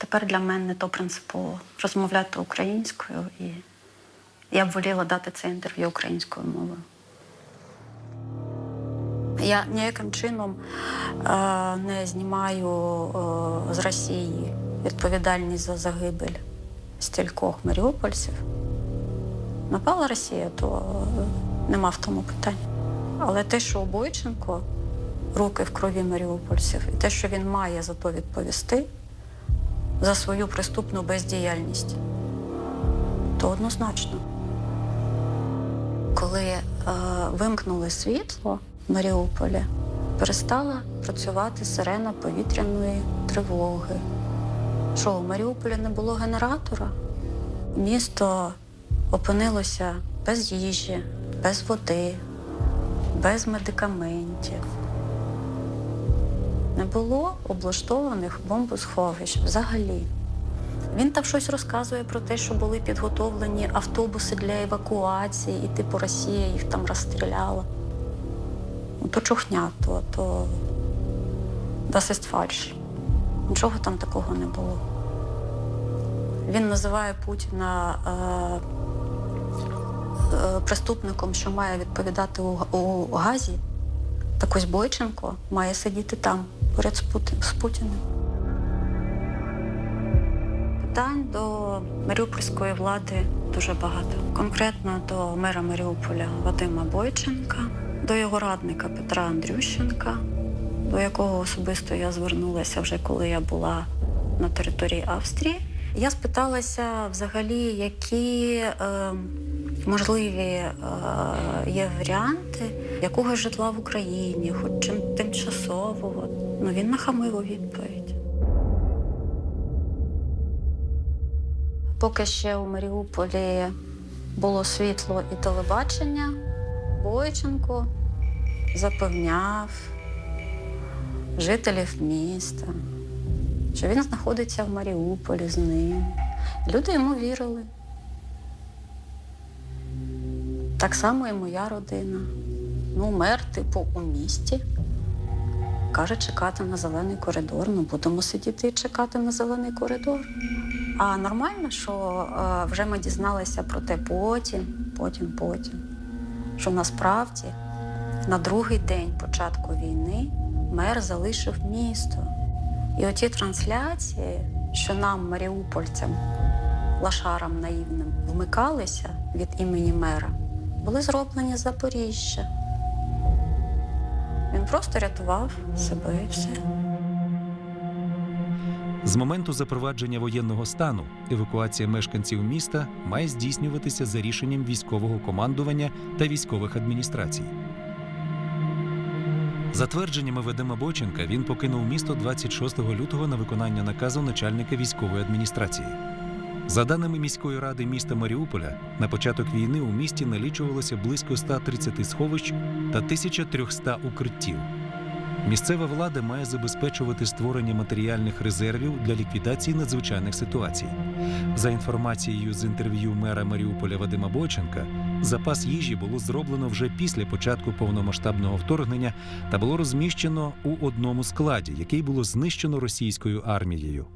Тепер для мене то принципово розмовляти українською, і я б воліла дати це інтерв'ю українською мовою. Я ніяким чином е, не знімаю е, з Росії відповідальність за загибель стількох маріупольців. Напала Росія, то е, нема в тому питання. Але те, що Бойченко руки в крові маріупольців, і те, що він має за то відповісти за свою приступну бездіяльність, то однозначно. Коли е, вимкнули світло в Маріуполі, перестала працювати сирена повітряної тривоги. Що, у Маріуполі не було генератора? Місто опинилося без їжі, без води, без медикаментів. Не було облаштованих бомбосховищ взагалі. Він там щось розказує про те, що були підготовлені автобуси для евакуації, і типу Росія їх там розстріляла. Ну, то чухня, то, ist falsch. Нічого там такого не було. Він називає Путіна е, е, преступником, що має відповідати у, у Газі. Так ось Бойченко має сидіти там, поряд з, Путін, з Путіним. Питань до маріупольської влади дуже багато. Конкретно до мера Маріуполя Вадима Бойченка, до його радника Петра Андрющенка, до якого особисто я звернулася вже коли я була на території Австрії. Я спиталася взагалі, які е, можливі е, є варіанти якого житла в Україні, хоч чим тимчасового. Ну він нахамив у відповідь. Поки ще у Маріуполі було світло і телебачення, Бойченко запевняв жителів міста, що він знаходиться в Маріуполі з ним. Люди йому вірили. Так само і моя родина. Ну, мер, типу, у місті. Каже, чекати на зелений коридор. Ну, будемо сидіти і чекати на зелений коридор. А нормально, що е, вже ми дізналися про те потім, потім, потім. Що насправді на другий день початку війни мер залишив місто. І оті трансляції, що нам, маріупольцям, лашарам наївним, вмикалися від імені мера, були зроблені з Запоріжжя. Він просто рятував себе і все. З моменту запровадження воєнного стану евакуація мешканців міста має здійснюватися за рішенням військового командування та військових адміністрацій. За твердженнями Вадима Бойченка, він покинув місто 26 лютого на виконання наказу начальника військової адміністрації. За даними міської ради міста Маріуполя, на початок війни у місті налічувалося близько 130 сховищ та 1300 укриттів. Місцева влада має забезпечувати створення матеріальних резервів для ліквідації надзвичайних ситуацій. За інформацією з інтерв'ю мера Маріуполя Вадима Бойченка, запас їжі було зроблено вже після початку повномасштабного вторгнення та було розміщено у одному складі, який було знищено російською армією.